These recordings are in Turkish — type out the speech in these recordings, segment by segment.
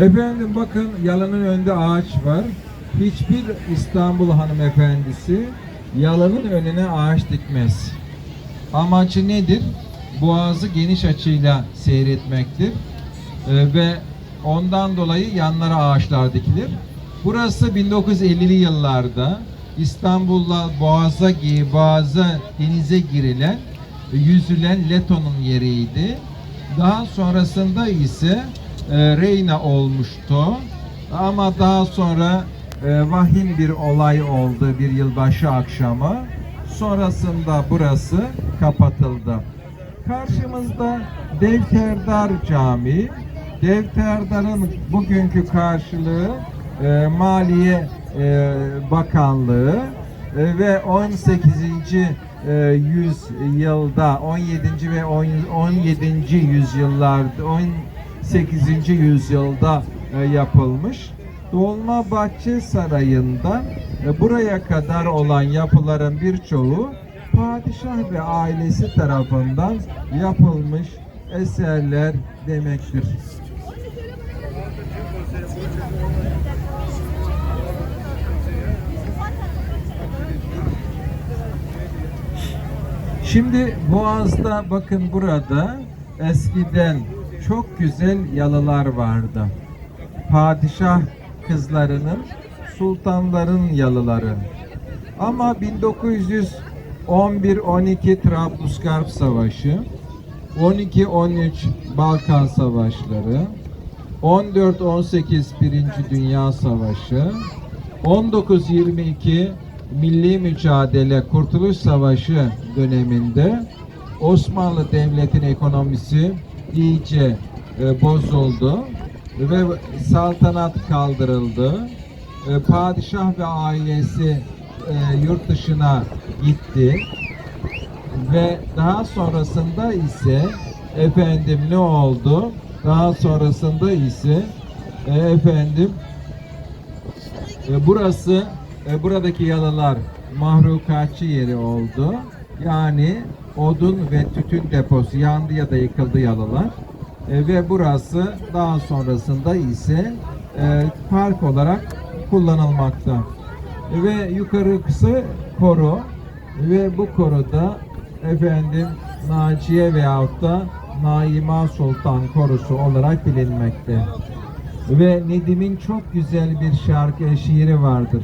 Efendim bakın yalanın önünde ağaç var. Hiçbir İstanbul hanımefendisi yalanın önüne ağaç dikmez. Amacı nedir? Boğazı geniş açıyla seyretmektir. Ee, ve ondan dolayı yanlara ağaçlar dikilir. Burası 1950'li yıllarda İstanbul'la Boğaz'a, Boğaz'a denize girilen, yüzülen Leto'nun yeriydi. Daha sonrasında ise e, Reyna olmuştu. Ama daha sonra e, vahim bir olay oldu bir yılbaşı akşamı. Sonrasında burası kapatıldı. Karşımızda Devterdar Camii. Devterdar'ın bugünkü karşılığı e, Maliye e, Bakanlığı e, ve 18. e, yüzyılda 17. ve 10 17. yüzyıllarda 18. yüzyılda e, yapılmış. Dolmabahçe Sarayı'ndan e, buraya kadar olan yapıların birçoğu padişah ve ailesi tarafından yapılmış eserler demektir. Şimdi Boğaz'da bakın burada eskiden çok güzel yalılar vardı. Padişah kızlarının, sultanların yalıları. Ama 1911-12 Trablusgarp Savaşı, 12-13 Balkan Savaşları, 14-18 Birinci Dünya Savaşı, 19-22 Milli Mücadele Kurtuluş Savaşı döneminde Osmanlı Devleti'nin ekonomisi iyice e, bozuldu ve saltanat kaldırıldı. E, padişah ve ailesi e, yurt dışına gitti ve daha sonrasında ise efendim ne oldu? Daha sonrasında ise e, efendim e, burası e, buradaki yalılar mahrukatçı yeri oldu. Yani odun ve tütün deposu yandı ya da yıkıldı yalılar. E, ve burası daha sonrasında ise e, park olarak kullanılmakta. E, ve yukarısı koru ve bu koruda efendim Naciye veyahut da Naima Sultan korusu olarak bilinmekte. Ve Nedim'in çok güzel bir şarkı şiiri vardır.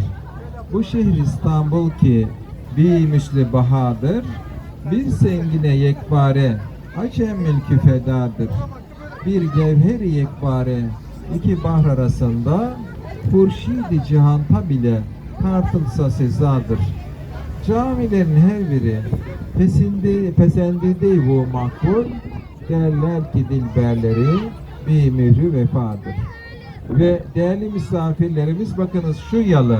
Bu şehir İstanbul ki bir müsli bahadır, bir sengine yekbare, acem mülkü fedadır. Bir gevheri yekbare, iki bahr arasında, hurşidi cihanta bile tartılsa sezadır. Camilerin her biri pesindi, pesendide bu makbul, derler ki dilberleri bir mührü vefadır. Ve değerli misafirlerimiz bakınız şu yalı,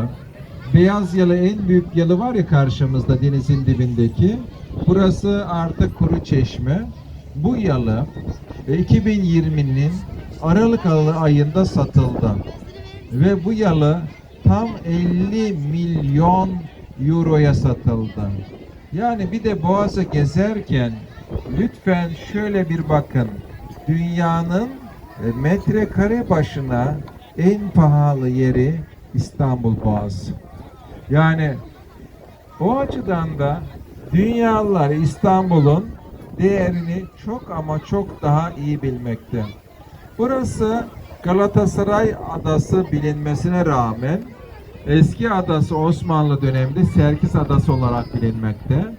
beyaz yalı en büyük yalı var ya karşımızda denizin dibindeki. Burası artık kuru çeşme. Bu yalı e, 2020'nin Aralık ayında satıldı. Ve bu yalı tam 50 milyon euroya satıldı. Yani bir de Boğaz'ı gezerken lütfen şöyle bir bakın. Dünyanın e, metrekare başına en pahalı yeri İstanbul Boğazı. Yani o açıdan da dünyalılar İstanbul'un değerini çok ama çok daha iyi bilmekte. Burası Galatasaray Adası bilinmesine rağmen eski adası Osmanlı döneminde Serkis Adası olarak bilinmekte.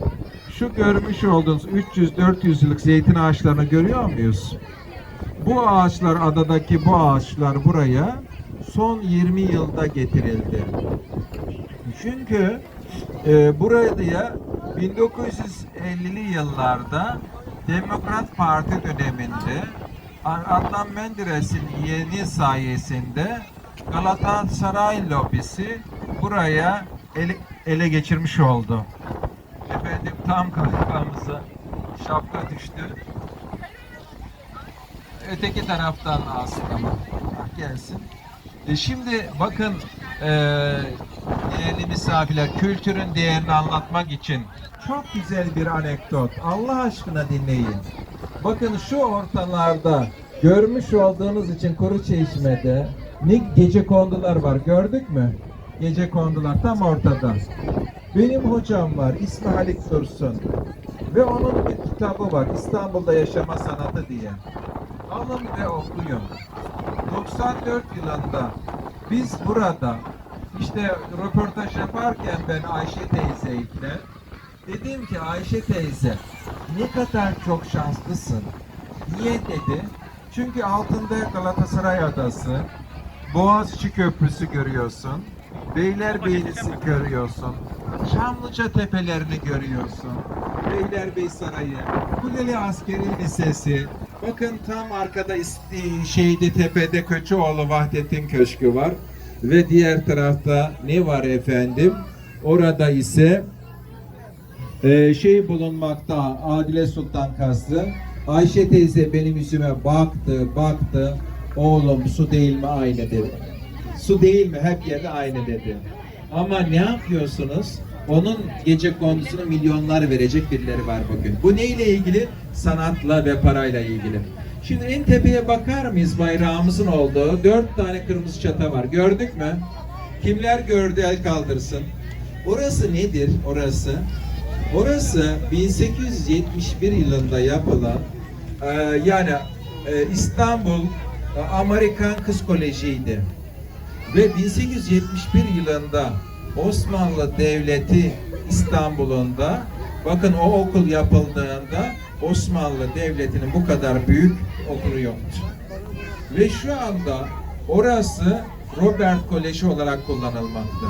Şu görmüş olduğunuz 300-400 yıllık zeytin ağaçlarını görüyor muyuz? Bu ağaçlar adadaki bu ağaçlar buraya son 20 yılda getirildi. Çünkü e, buraya 1950'li yıllarda Demokrat Parti döneminde Adnan Menderes'in yeğeni sayesinde Galatasaray lobisi buraya ele, ele geçirmiş oldu. Efendim tam kafamıza şapka düştü. Öteki taraftan alsın ama. Bak gelsin. E şimdi bakın e, değerli misafirler kültürün değerini anlatmak için çok güzel bir anekdot. Allah aşkına dinleyin. Bakın şu ortalarda Görmüş olduğunuz için Kuru Çeşme'de ne gece kondular var gördük mü? Gece kondular tam ortada. Benim hocam var ismi Halik Dursun. Ve onun bir kitabı var İstanbul'da Yaşama Sanatı diye. Alın ve okuyun. 94 yılında biz burada işte röportaj yaparken ben Ayşe teyzeyle dedim ki Ayşe teyze ne kadar çok şanslısın. Niye dedi? Çünkü altında Galatasaray Adası, Boğaziçi Köprüsü görüyorsun, Beylerbeyi'si görüyorsun, Çamlıca Tepelerini görüyorsun, Beylerbeyi Sarayı, Kuleli Askeri Lisesi, bakın tam arkada is- şeyde tepede Köçüoğlu Vahdettin Köşkü var ve diğer tarafta ne var efendim? Orada ise ee, şey bulunmakta Adile Sultan Kasrı. Ayşe teyze benim yüzüme baktı, baktı. Oğlum su değil mi aynı dedi. Su değil mi hep yerde aynı dedi. Ama ne yapıyorsunuz? Onun gece kondusunu milyonlar verecek birileri var bugün. Bu neyle ilgili? Sanatla ve parayla ilgili. Şimdi en tepeye bakar mıyız bayrağımızın olduğu? Dört tane kırmızı çata var. Gördük mü? Kimler gördü el kaldırsın. Orası nedir? Orası Orası 1871 yılında yapılan e, yani e, İstanbul e, Amerikan Kız Koleji'ydi. Ve 1871 yılında Osmanlı Devleti İstanbul'unda bakın o okul yapıldığında Osmanlı Devleti'nin bu kadar büyük okulu yoktu. Ve şu anda orası Robert Koleji olarak kullanılmakta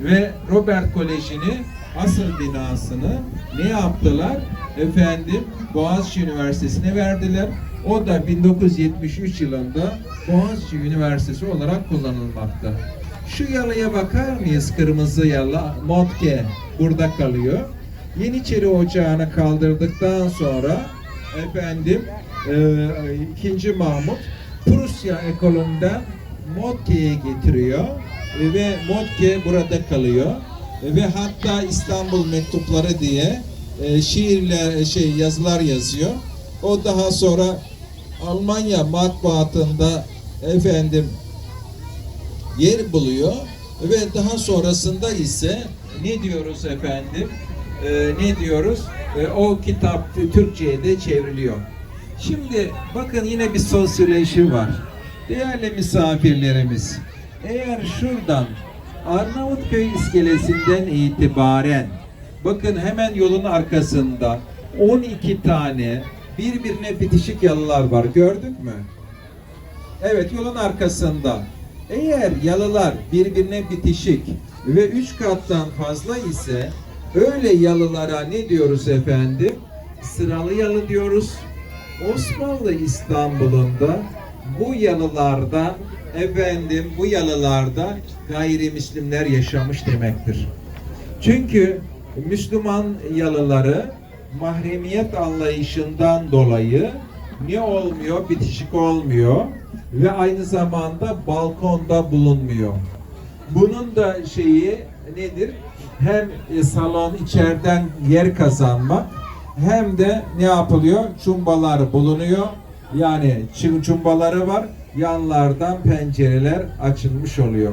ve Robert Koleji'ni asıl binasını ne yaptılar? Efendim Boğaziçi Üniversitesi'ne verdiler. O da 1973 yılında Boğaziçi Üniversitesi olarak kullanılmakta. Şu yalıya bakar mıyız? Kırmızı yalı. Motke burada kalıyor. Yeniçeri Ocağı'nı kaldırdıktan sonra efendim e, ikinci Mahmut Prusya ekolünden Motke'ye getiriyor E, ve Motke burada kalıyor E, ve hatta İstanbul mektupları diye e, şiirle şey yazılar yazıyor. O daha sonra Almanya matbuatında efendim yer buluyor ve daha sonrasında ise ne diyoruz efendim? Ee, ne diyoruz? Ee, o kitap Türkçe'ye de çevriliyor. Şimdi bakın yine bir sosyoloji var. Değerli misafirlerimiz, eğer şuradan Arnavutköy iskelesinden itibaren bakın hemen yolun arkasında 12 tane birbirine bitişik yalılar var. Gördük mü? Evet yolun arkasında. Eğer yalılar birbirine bitişik ve üç kattan fazla ise öyle yalılara ne diyoruz efendim? Sıralı yalı diyoruz. Osmanlı İstanbul'unda bu yalılarda efendim bu yalılarda gayrimüslimler yaşamış demektir. Çünkü Müslüman yalıları mahremiyet anlayışından dolayı ne olmuyor? Bitişik olmuyor ve aynı zamanda balkonda bulunmuyor. Bunun da şeyi nedir? Hem e, salon içeriden yer kazanmak hem de ne yapılıyor? Çumbalar bulunuyor. Yani çumbaları var. Yanlardan pencereler açılmış oluyor.